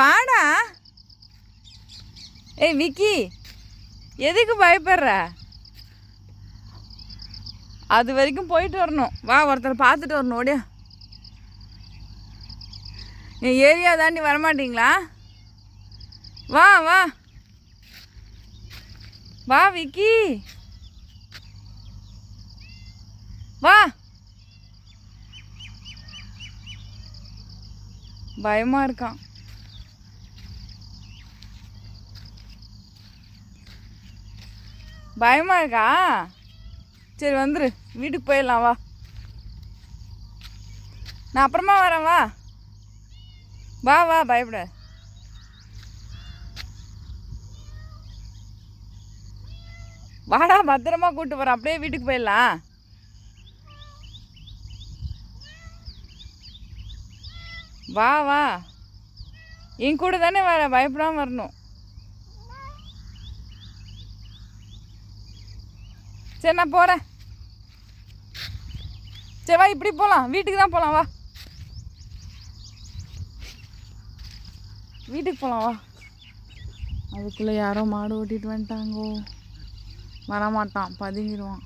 வாடா. ஏய் விக்கி எதுக்கு பயப்படுற? அது வரைக்கும் போயிட்டு வரணும். வா ஒருத்தர் பார்த்துட்டு வரணும் ஓடியா. என் ஏரியா தாண்டி வரமாட்டிங்களா? வா வா. வா விக்கி. வா. பயமாக இருக்கான். பயமாக இருக்கா? சரி வந்துரு. வீட்டுக்கு போயிடலாம் வா. நான் அப்புறமா வரேன் வா. வா வா பயப்பட. வாடா பத்திரமா கூப்பிட்டு வரேன் அப்படியே வீட்டுக்கு போயிடலாம். வா வா. என் கூட தானே வர பயப்படாமல் வரணும். சரி நான் போகிறேன் சரி வா இப்படி போகலாம் வீட்டுக்கு தான் போகலாம் வா. வீட்டுக்கு போகலாம் வா. அதுக்குள்ளே யாரோ மாடு ஓட்டிட்டு வந்துட்டாங்கோ. வரமாட்டான் பதுங்கிடுவான்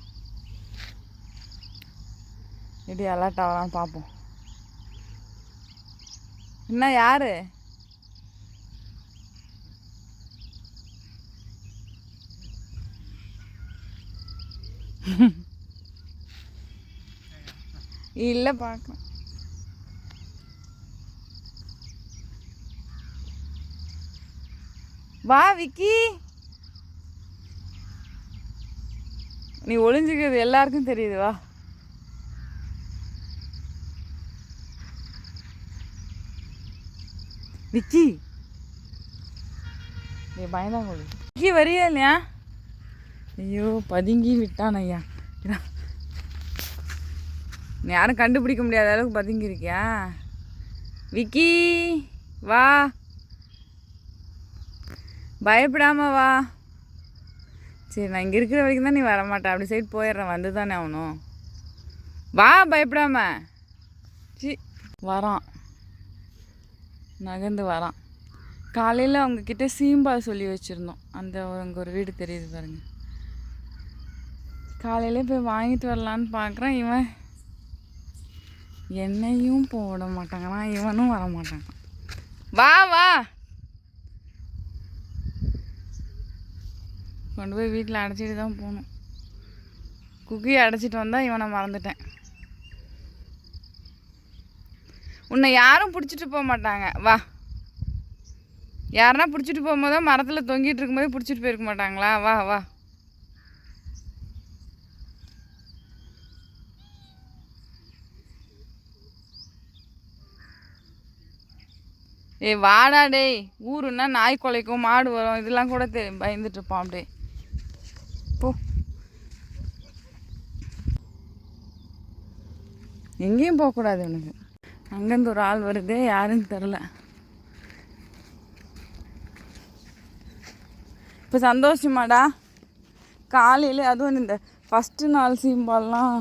எப்படி அலர்ட் ஆகலான்னு பார்ப்போம் என்ன யாரு? இல்லை பார்க்கலாம் வா விக்கி. நீ ஒளிஞ்சுக்கிறது எல்லாருக்கும் தெரியுது வா. விக்கி. நீ பயந்தாங்க விக்கி வரியா இல்லையா? ஐயோ பதுங்கி விட்டான் ஐயா. நீ யாரும் கண்டுபிடிக்க முடியாத அளவுக்கு பதுங்கி இருக்கியா விக்கி வா. பயப்படாம வா. சரி நான் இங்கே இருக்கிற வரைக்கும் தான் நீ வரமாட்டேன் அப்படி சைடு போயிடுறேன். வந்து தானே ஆகணும் வா பயப்படாம. சி வரான். நகர்ந்து வரான். காலையில் அவங்கக்கிட்ட சீம்பா சொல்லி வச்சுருந்தோம். அந்த அங்கே ஒரு வீடு தெரியுது பாருங்கள் காலையிலே போய் வாங்கிட்டு வரலான்னு பார்க்குறேன். இவன் என்னையும் போட மாட்டாங்கண்ணா இவனும் வர மாட்டாங்க வா வா. கொண்டு போய் வீட்டில் அடைச்சிட்டு தான் போகணும். குக்கியை அடைச்சிட்டு வந்தால் இவனை மறந்துட்டேன். உன்னை யாரும் பிடிச்சிட்டு போக மாட்டாங்க. வா. யாருன்னா பிடிச்சிட்டு போகும்போது மரத்தில் தொங்கிட்டு இருக்கும்போது பிடிச்சிட்டு போயிருக்க மாட்டாங்களா? வா வா. ஏய் வாடா டேய். ஊருன்னா நாய் குலைக்கும் மாடு வரும் இதெல்லாம் கூட தெ பயந்துட்டு இருப்பான் அப்படியே. போ. எங்கேயும் போகக்கூடாது உனக்கு அங்கேருந்து ஒரு ஆள் வருதே யாருன்னு தெரில. இப்போ சந்தோஷமாடா. காலையில் அதுவும் இந்த ஃபஸ்ட்டு நாள் சீம்பால்லாம்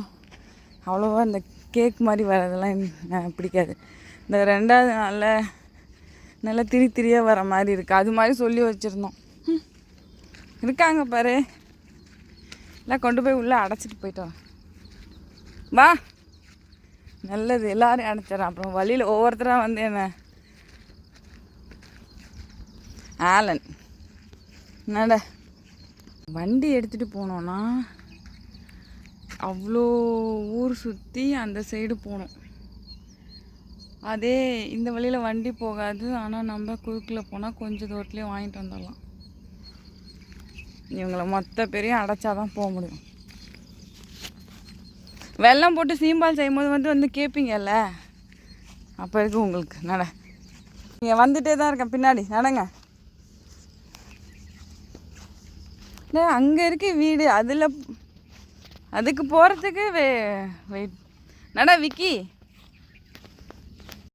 அவ்வளோவா இந்த கேக் மாதிரி வரதெல்லாம் எனக்கு பிடிக்காது. இந்த ரெண்டாவது நாளில் நல்லா திரி திரியாக வர மாதிரி இருக்குது அது மாதிரி சொல்லி வச்சுருந்தோம். இருக்காங்க பாரு. எல்லாம் கொண்டு போய் உள்ளே அடைச்சிட்டு போயிட்டோம் வா. நல்லது. எல்லாரையும் அடைச்சிடறேன். அப்புறம் வழியில் ஒவ்வொருத்தராக வந்து என்ன? ஆலன். என்னடா? வண்டி எடுத்துகிட்டு போனோன்னா அவ்வளோ ஊர் சுற்றி அந்த சைடு போகணும் அதே இந்த வழியில் வண்டி போகாது. ஆனால் நம்ம குறுக்கில் போனால் கொஞ்சம் தூரத்துலேயே வாங்கிட்டு வந்துடலாம். இவங்களை மொத்த பேரையும் அடைச்சாதான் போக முடியும். வெள்ளம் போட்டு சீம்பால் செய்யும்போது வந்து வந்து கேட்பீங்கல்ல அப்போ இருக்கு உங்களுக்கு. நட. நீங்கள் வந்துட்டே தான் இருக்கேன். பின்னாடி நடங்க. அங்கே இருக்கு வீடு. அதில் அதுக்கு போகிறதுக்கு வெயிட் நட விக்கி.